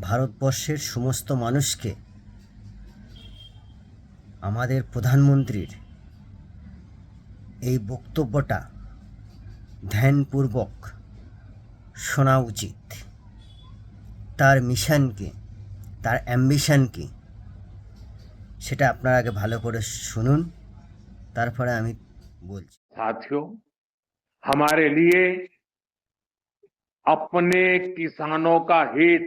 ভারতবর্ষের সমস্ত মানুষকে আমাদের প্রধানমন্ত্রীর এই বক্তব্যটা ধ্যানপূর্বক শোনা উচিত তার মিশনকে তার অ্যাম্বিশন কি সেটা আপনারা আগে ভালো করে শুনুন তারপরে আমি বলছি साथियों हमारे लिए अपने किसानों का हित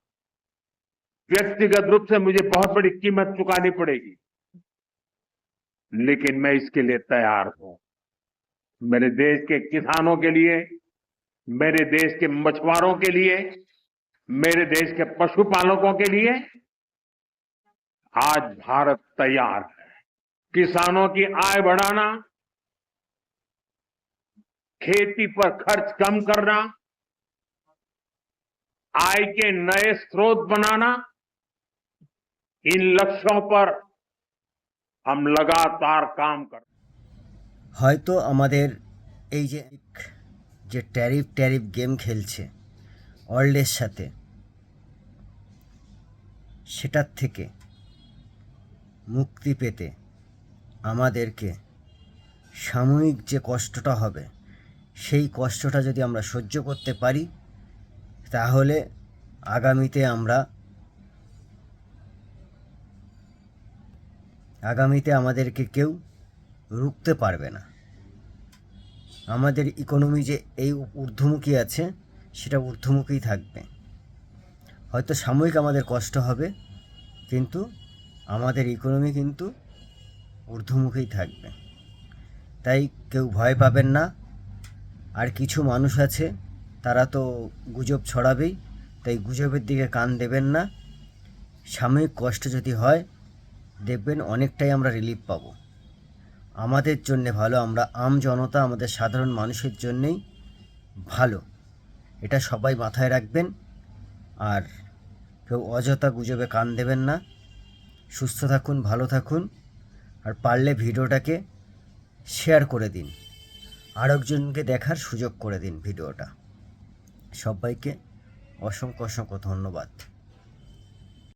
व्यक्तिगत रूप से मुझे बहुत बड़ी कीमत चुकानी पड़ेगी। लेकिन मैं इसके लिए तैयार हूँ। मेरे देश के किसानों के लिए, मेरे देश के मछुआरों के लिए, मेरे देश के पशुपालकों के लिए आज भारत तैयार है। किसानों की आय बढ़ाना, खेती पर खर्च कम करना, आय के नए स्रोत बनाना इन लक्ष्यों पर हम लगातार काम कर হয়তো আমাদের এই যে যে ট্যারিফ ট্যারিফ গেম খেলছে ওয়ার্ল্ডের সাথে সেটার থেকে মুক্তি পেতে আমাদেরকে সাময়িক যে কষ্টটা হবে সেই কষ্টটা যদি আমরা সহ্য করতে পারি তাহলে আগামীতে আমরা আগামীতে আমাদেরকে কেউ রুখতে পারবে না। আমাদের ইকোনমি যে এই ঊর্ধ্বমুখী আছে, সেটা ঊর্ধ্বমুখীই থাকবে। হয়তো সাময়িক আমাদের কষ্ট হবে, কিন্তু আমাদের ইকোনমি কিন্তু ঊর্ধ্বমুখী থাকবে। তাই কেউ ভয় পাবেন না। আর কিছু মানুষ আছে, তারা তো গুজব ছড়াবেই, তাই গুজবের দিকে কান দেবেন না। সাময়িক কষ্ট যদি হয় দেখবেন অনেকটাই আমরা রিলিফ পাবো। আমাদের জন্যে ভালো, আমরা আম জনতা, আমাদের সাধারণ মানুষের জন্যেই ভালো। এটা সবাই মাথায় রাখবেন। আর কেউ অযথা গুজবে কান দেবেন না। সুস্থ থাকুন, ভালো থাকুন। আর পারলে ভিডিওটাকে শেয়ার করে দিন। আরেকজনকে দেখার সুযোগ করে দিন ভিডিওটা। সবাইকে অসংখ্য অসংখ্য ধন্যবাদ।